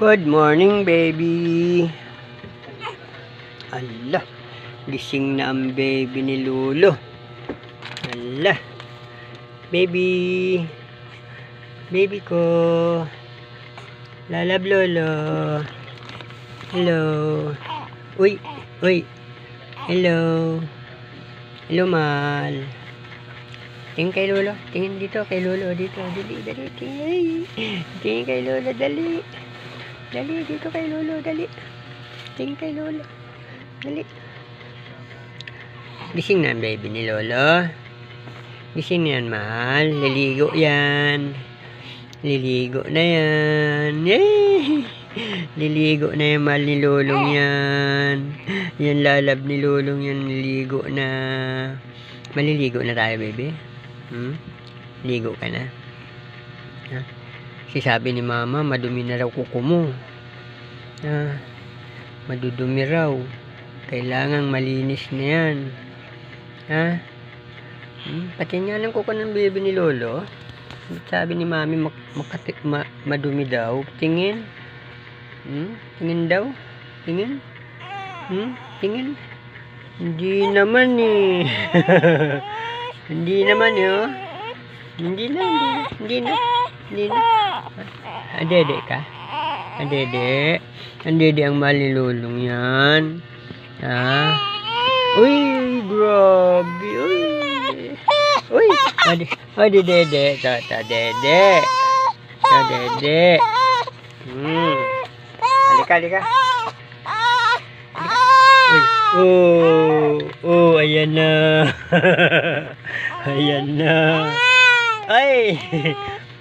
Good morning, baby. Ala, gising na ang baby ni Lulo. Ala, baby. Baby ko. Lalab Lolo. Hello. Uy, uy. Hello. Hello, Mal. Tingin kay Lolo. Tingin dito kay Lolo. Dito. Dali, dali. Tingin. Tingin kay Lolo. Dali. Dali. Dito kay Lolo. Dali. Tingin kay Lolo. Dali. Gising na ang baby ni Lolo. Gising na yan, mahal. Liligo yan. Liligo na yan. Yay! Liligo na yan, mahal ni Lolong yan. Yan lalab ni Lolong yan. Liligo na. Maliligo na tayo, baby. Hmm? Ligo ka na. Ha? Si sabi ni mama, madumi na raw kuko mo. Ha? Madudumi raw. Kailangang malinis na yan. Ha? Hmm? Pati nga ng kuko ng baby ni Lolo. Sabi ni mami, mak makati ma madumi daw. Tingin. Hmm? Tingin daw. Tingin. Hmm? Tingin. Hindi naman eh. hindi naman eh. oh. Hindi na, hindi na, hindi na. Hindi na. Adede ka? Adede? Adede ang mahal ni Lulong yan. Ha? Uy, grabe. Uy. Uy, ade, ade, dede. Ta, ta, dede. Hmm. Halika, halika. Uy. Oh, oh, ayan na. ayan na. Ay!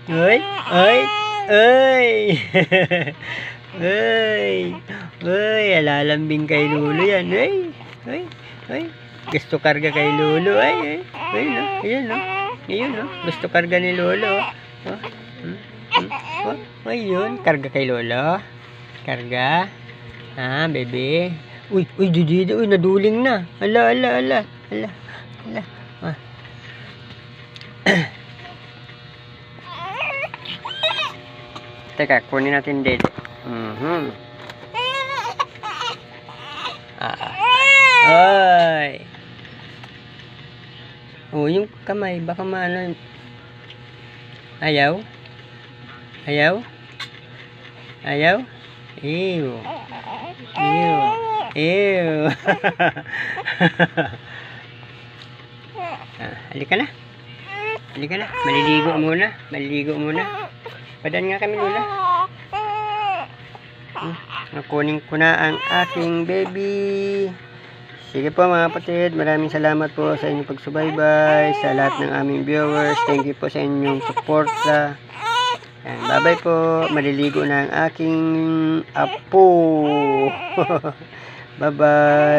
Ay! Ay! Ay! Ay! Ay! Alalambing kay Lolo yan. Ay! Ay! Ay! Gusto karga kay Lolo. Ay! Ay! Ay! No? Ayan no? Ayun no? Gusto karga ni Lolo. Oh. Hmm? Hmm? Oh, ayun. Karga kay Lolo. Karga. Ha, bebe. Uy, uy, didi, uy, naduling na. Ala, ala, ala. Ala, ala. Ah. Teka, kunin natin dede. Mhm. Ah. Ay. Oh, yung kamay, baka maano. Ayaw? Ayaw? Ayaw? Ew. Ew. Ew. ah, halika na. Halika na. Maliligo muna. Maliligo muna. Padan nga kami muna. Hmm, Nakunin ko na ang aking baby. Sige po mga kapatid, maraming salamat po sa inyong pagsubaybay, sa lahat ng aming viewers. Thank you po sa inyong suporta. Yan, bye-bye po. Maliligo na ang aking apo. bye-bye.